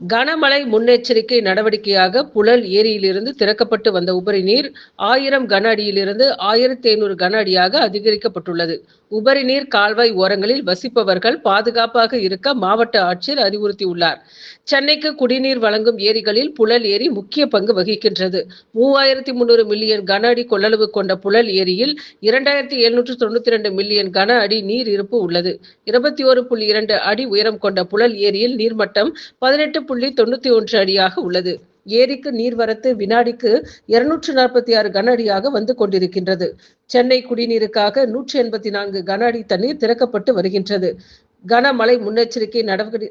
கனமழை முன்னெச்சரிக்கை நடவடிக்கையாக புழல் ஏரியிலிருந்து திறக்கப்பட்டு வந்த உபரி நீர் ஆயிரம் கன அடியிலிருந்து ஆயிரத்தி ஐநூறு கன அடியாக அதிகரிக்கப்பட்டுள்ளது. உபரி நீர் கால்வாய் ஓரங்களில் வசிப்பவர்கள் பாதுகாப்பாக இருக்க மாவட்ட ஆட்சியர் அறிவுறுத்தியுள்ளார். சென்னைக்கு குடிநீர் வழங்கும் ஏரிகளில் புழல் ஏரி முக்கிய பங்கு வகிக்கின்றது. மூவாயிரத்தி முன்னூறு மில்லியன் கன அடி கொள்ளளவு கொண்ட புழல் ஏரியில் இரண்டாயிரத்தி எழுநூற்று தொண்ணூத்தி ரெண்டு மில்லியன் கன அடி நீர் இருப்பு உள்ளது. இருபத்தி ஒரு புள்ளி இரண்டு அடி உயரம் கொண்ட புழல் ஏரியில் நீர்மட்டம் பதினெட்டு புள்ளி தொண்ணூத்தி ஒன்று அடியாக உள்ளது. ஏரிக்கு நீர்வரத்து வினாடிக்கு இருநூற்று நாற்பத்தி ஆறு கன அடியாக வந்து கொண்டிருக்கின்றது. சென்னை குடிநீருக்காக நூற்றி எண்பத்தி நான்கு கன அடி தண்ணீர் திறக்கப்பட்டு வருகின்றது. கனமழை முன்னெச்சரிக்கை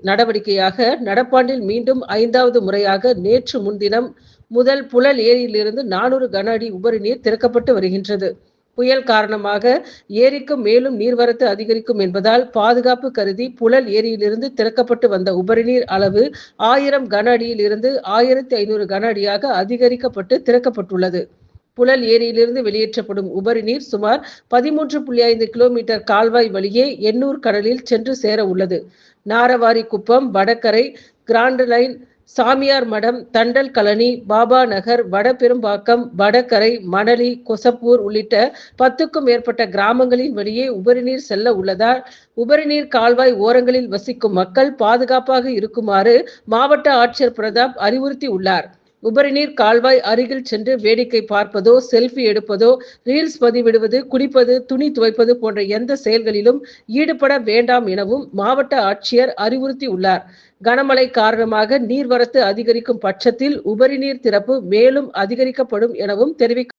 நடவடிக்கையாக நடப்பாண்டில் மீண்டும் ஐந்தாவது முறையாக நேற்று முன்தினம் முதல் புழல் ஏரியிலிருந்து நானூறு கன அடி உபரி நீர் திறக்கப்பட்டு வருகின்றது. புயல் காரணமாக ஏரிக்கு மேலும் நீர்வரத்து அதிகரிக்கும் என்பதால் பாதுகாப்பு கருதி புழல் ஏரியிலிருந்து திறக்கப்பட்டு வந்த உபரிநீர் அளவு ஆயிரம் கன அடியில் இருந்து ஆயிரத்தி ஐநூறு கன அடியாக அதிகரிக்கப்பட்டு திறக்கப்பட்டுள்ளது. புழல் ஏரியிலிருந்து வெளியேற்றப்படும் உபரி நீர் சுமார் பதிமூன்று புள்ளி ஐந்து கிலோமீட்டர் கால்வாய் வழியே எண்ணூர் கடலில் சென்று சேர உள்ளது. நாரவாரி குப்பம் வடகரை கிராண்ட் லைன் சாமியார் மடம் தண்டல் கலனி பாபா நகர் வடபெரும்பாக்கம் வடகரை மணலி கொசப்பூர் உள்ளிட்ட பத்துக்கும் மேற்பட்ட கிராமங்களின் வழியே உபரிநீர் செல்ல உள்ளதால் உபரிநீர் கால்வாய் ஓரங்களில் வசிக்கும் மக்கள் பாதுகாப்பாக இருக்குமாறு மாவட்ட ஆட்சியர் பிரதாப் அறிவுறுத்தி உள்ளார் உபரிநீர் கால்வாய் அருகில் சென்று வேடிக்கை பார்ப்பதோ செல்ஃபி எடுப்பதோ ரீல்ஸ் பதிவிடுவது குடிப்பது துணி துவைப்பது போன்ற எந்த செயல்களிலும் ஈடுபட வேண்டாம் எனவும் மாவட்ட ஆட்சியர் அறிவுறுத்தி உள்ளார். கனமழை காரணமாக நீர்வரத்து அதிகரிக்கும் பட்சத்தில் உபரிநீர் திறப்பு மேலும் அதிகரிக்கப்படும் எனவும் தெரிவிக்க